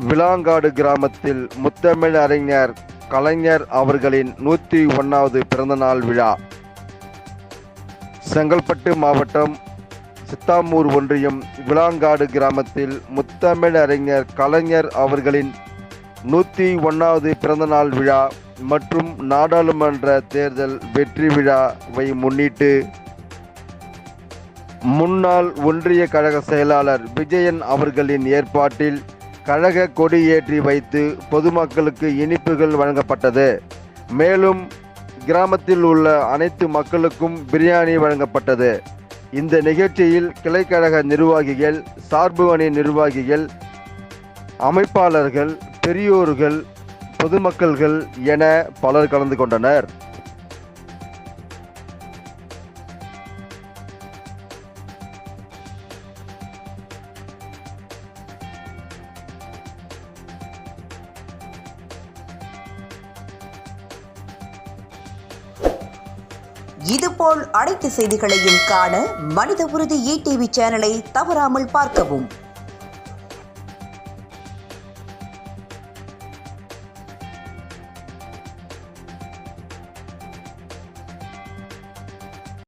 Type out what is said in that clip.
விளாங்காடு கிராமத்தில் முத்தமிழ் அறிஞர் கலைஞர் அவர்களின் நூற்றி ஒன்றாவது பிறந்தநாள் விழா. செங்கல்பட்டு மாவட்டம் சித்தாமூர் ஒன்றியம் விளாங்காடு கிராமத்தில் முத்தமிழ் அறிஞர் கலைஞர் அவர்களின் நூற்றி ஒன்றாவது பிறந்தநாள் விழா மற்றும் நாடாளுமன்ற தேர்தல் வெற்றி விழாவை முன்னிட்டு முன்னாள் ஒன்றிய கழக செயலாளர் விஜயன் அவர்களின் ஏற்பாட்டில் கழக கொடி ஏற்றி வைத்து பொதுமக்களுக்கு இனிப்புகள் வழங்கப்பட்டது. மேலும் கிராமத்தில் உள்ள அனைத்து மக்களுக்கும் பிரியாணி வழங்கப்பட்டது. இந்த நிகழ்ச்சியில் கிளைக்கழக நிர்வாகிகள் சார்பு அணி நிர்வாகிகள் அமைப்பாளர்கள் பெரியோர்கள் பொதுமக்கள்கள் என பலர் கலந்து கொண்டனர். இதுபோல் அனைத்து செய்திகளையும் காண மனித உறுதி இடிவி சேனலை தவறாமல் பார்க்கவும்.